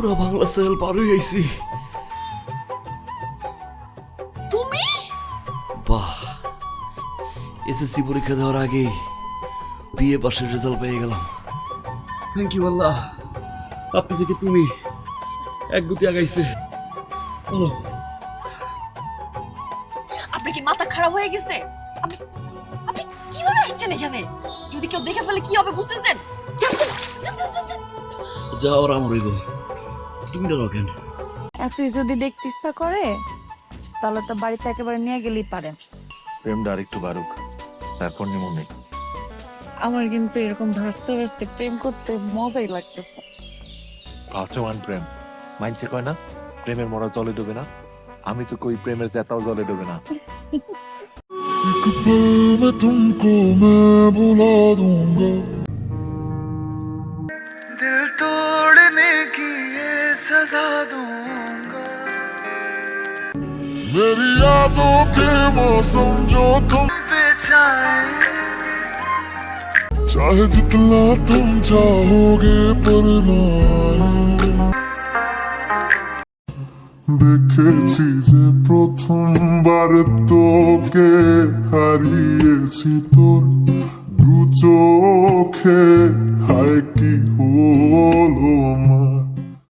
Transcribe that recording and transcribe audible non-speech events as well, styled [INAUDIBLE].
পুরা বাংলা চ্যানেল পার হয়ে আইছি। তুমি? বাহ। এসএসসি পরীক্ষা দেওয়ার আগেই বিএ পাশের রেজাল্ট পেয়ে গেলাম। থ্যাংক ইউ আল্লাহ। আপনি থেকে তুমি এক গতি আগাইছে। বলো আপনার কি মাথা খারাপ হয়ে গেছে? আপনি আপনি কীভাবে আসছেন এখানে? যদি কেউ দেখে ফেলে কি হবে বুঝতেছেন? যান। যাওয়ার আমার তুমি ডরো কেন এতই যদি দেখতে ইচ্ছা করে তাহলে তো বাড়িতে একেবারে নিয়ে গেলেই পারে প্রেমটা আরেকটু বাড়ুক তারপর নিমনে আমার কিন্তু এরকম ভাসতে ভাসতে প্রেম করতে মজাই লাগতেছে ভাবচমান প্রেম মাইনসে কয় না প্রেমের মরা জলে ডুবে না আমি তো কই প্রেমের জেতাও জলে ডুবে না [LAUGHS] एक पल में तुमको मैं बुला दूंगा दिल तोड़ने की ये सजा दूंगा मेरी यादों के मौसम जो तुम पे छाए चाहे जितना तुम चाहोगे पर ना দেখেছি যে প্রথমবার তোকে হারিয়েছি তোর দু চোখে হায়